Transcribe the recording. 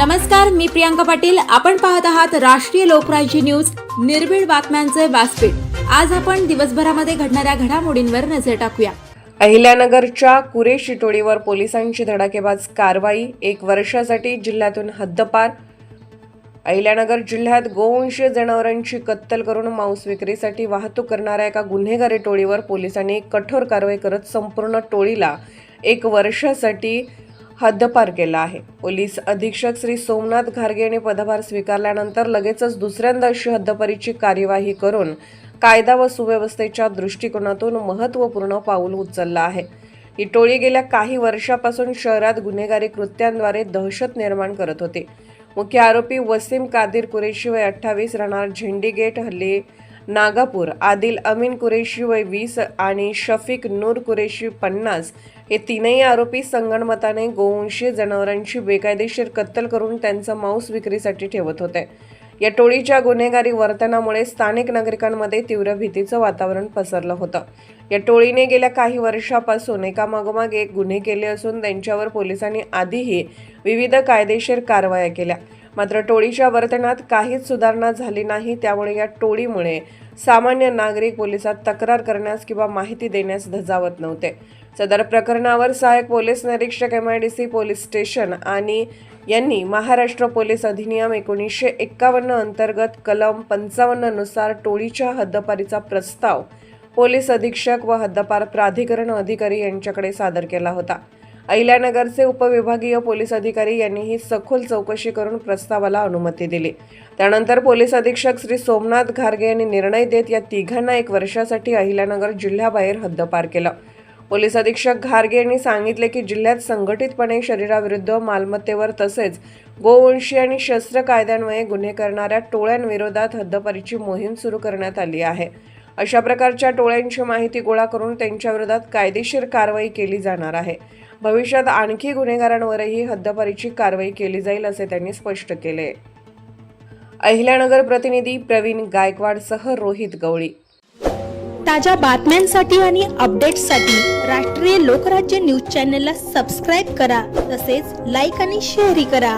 नमस्कार मी प्रियांका पाटील. आपण पाहत आहात राष्ट्रीय लोकराज्य न्यूज. निर्भीड बातम्यांचे व्यासपीठ. आज आपण दिवसभरामध्ये घडणाऱ्या घडामोडींवर नजर टाकूया. अहिल्यानगरच्या कुरेशी टोळीवर पोलिसांची धडाकेबाज कारवाई एक वर्षासाठी जिल्ह्यातून हद्दपार. अहिल्यानगर जिल्ह्यात गोवंशीय जनावरांची कत्तल करून मांस विक्रीसाठी वाहतूक करणाऱ्या एका गुन्हेगारी टोळीवर पोलिसांनी कठोर कारवाई करत संपूर्ण टोळीला एक वर्षासाठी हद्दपार केला आहे. पोलीस अधीक्षक श्री सोमनाथ घारगे यांनी पदभार स्वीकारल्यानंतर लगेचच दुसऱ्यांदा अशी हद्दपारीची कार्यवाही करून कायदा व सुव्यवस्थेच्या दृष्टिकोनातून महत्त्वपूर्ण पाऊल उचललं आहे. ही टोळी गेल्या काही वर्षापासून शहरात गुन्हेगारी कृत्यांद्वारे दहशत निर्माण करत होते. मुख्य आरोपी वसीम कादिर कुरेशी वय अठ्ठावीस राहणार झेंडी गेट हल्ली नागापूर आदिल अमीन कुरेशी वय वीस आणि शफीक नूर कुरेशी पन्नास हे तीनही आरोपी संगणमताने गोवंशी जनावरांची बेकायदेशीर कत्तल करून त्यांचं मांस विक्रीसाठी ठेवत होते. या टोळीच्या गुन्हेगारी वर्तनामुळे स्थानिक नागरिकांमध्ये तीव्र भीतीचं वातावरण पसरलं होतं. या टोळीने गेल्या काही वर्षापासून एकामागोमाग एक गुन्हे केले असून त्यांच्यावर पोलिसांनी आधीही विविध कायदेशीर कारवाया केल्या. मात्र टोळीच्या वर्तनात काहीच सुधारणा झाली नाही. त्यामुळे या टोळीमुळे सामान्य नागरिक पोलिसात तक्रार करण्यास किंवा माहिती देण्यास धजावत नव्हते. सदर प्रकरणावर सहाय्यक पोलीस निरीक्षक M I D C police station आणि यांनी महाराष्ट्र पोलीस अधिनियम एकोणीसशे एक्कावन्न अंतर्गत कलम पंचावन्ननुसार टोळीच्या हद्दपारीचा प्रस्ताव पोलीस अधीक्षक व हद्दपार प्राधिकरण अधिकारी यांच्याकडे सादर केला होता. अहिल्यानगरचे उपविभागीय पोलीस अधिकारी यांनी ही सखोल चौकशी करून प्रस्तावाला अनुमती दिली. त्यानंतर पोलीस अधीक्षक श्री सोमनाथ घारगे यांनी निर्णय देत या तिघांना एक वर्षासाठी अहिल्यानगर जिल्ह्याबाहेर हद्दपार केलं. पोलीस अधीक्षक घारगे यांनी सांगितले की जिल्ह्यात संघटितपणे शरीराविरुद्ध मालमत्तेवर तसेच गोवंशी आणि शस्त्र कायद्यान्वये गुन्हे करणाऱ्या टोळ्यांविरोधात हद्दपारीची मोहीम सुरू करण्यात आली आहे. अशा प्रकारच्या टोळ्यांची माहिती गोळा करून त्यांच्याविरोधात कायदेशीर कारवाई केली जाणार आहे. भविष्यात आणखी गुन्हेगारांवरही हद्दपारीची कारवाई केली जाईल असे त्यांनी स्पष्ट केले. अहिल्यानगर प्रतिनिधी प्रवीण गायकवाडसह रोहित गवळी. ताज्या बातम्यांसाठी आणि अपडेट्ससाठी राष्ट्रीय लोकराज्य न्यूज चॅनलला सबस्क्राईब करा तसेच लाईक आणि शेअरही करा.